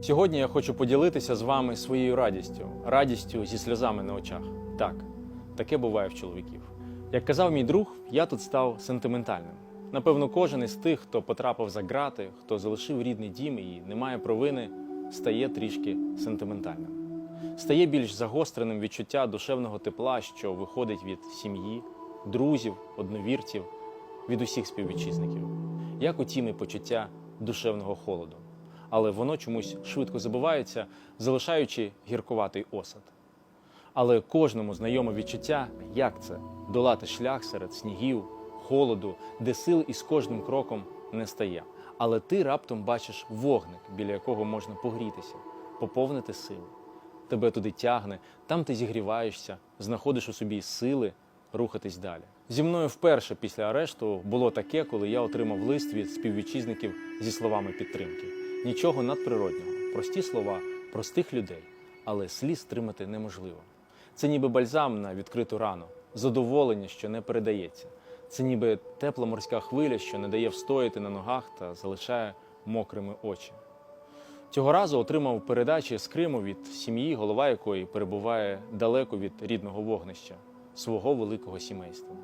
Сьогодні я хочу поділитися з вами своєю радістю, радістю зі сльозами на очах. Так, таке буває в чоловіків. Як казав мій друг, я тут став сентиментальним. Напевно, кожен із тих, хто потрапив за грати, хто залишив рідний дім і не має провини, стає трішки сентиментальним. Стає більш загостреним відчуття душевного тепла, що виходить від сім'ї, друзів, одновірців, від усіх співвітчизників, як утім і почуття душевного холоду. Але воно чомусь швидко забувається, залишаючи гіркуватий осад. Але кожному знайоме відчуття, як це долати шлях серед снігів, холоду, де сил із кожним кроком не стає. Але ти раптом бачиш вогник, біля якого можна погрітися, поповнити сили. Тебе туди тягне, там ти зігріваєшся, знаходиш у собі сили рухатись далі. Зі мною вперше після арешту було таке, коли я отримав лист від співвітчизників зі словами підтримки. Нічого надприроднього, прості слова, простих людей, але сліз стримати неможливо. Це ніби бальзам на відкриту рану, задоволення, що не передається. Це ніби тепла морська хвиля, що не дає встояти на ногах та залишає мокрими очі. Цього разу отримав передачі з Криму від сім'ї, голова якої перебуває далеко від рідного вогнища, свого великого сімейства.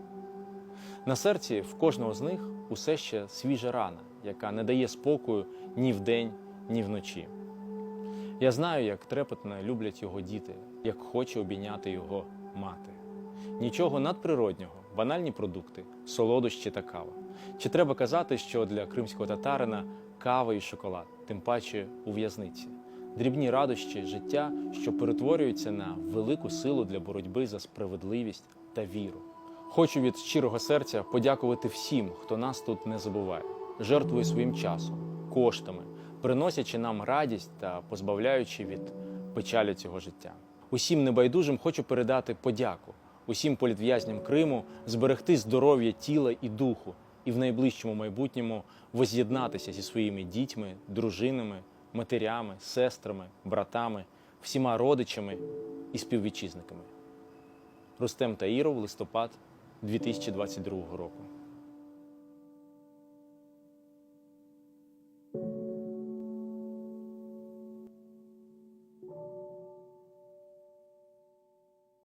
На серці в кожного з них усе ще свіжа рана, яка не дає спокою ні вдень, ні вночі. Я знаю, як трепетно люблять його діти, як хоче обійняти його мати. Нічого надприроднього, банальні продукти, солодощі та кава. Чи треба казати, що для кримського татарина кава і шоколад, тим паче у в'язниці, дрібні радощі життя, що перетворюються на велику силу для боротьби за справедливість та віру. Хочу від щирого серця подякувати всім, хто нас тут не забуває, жертвує своїм часом, коштами, приносячи нам радість та позбавляючи від печалі цього життя. Усім небайдужим хочу передати подяку, усім політв'язням Криму зберегти здоров'я тіла і духу, і в найближчому майбутньому воз'єднатися зі своїми дітьми, дружинами, матерями, сестрами, братами, всіма родичами і співвітчизниками. Рустем Таїров, листопад 2022 року.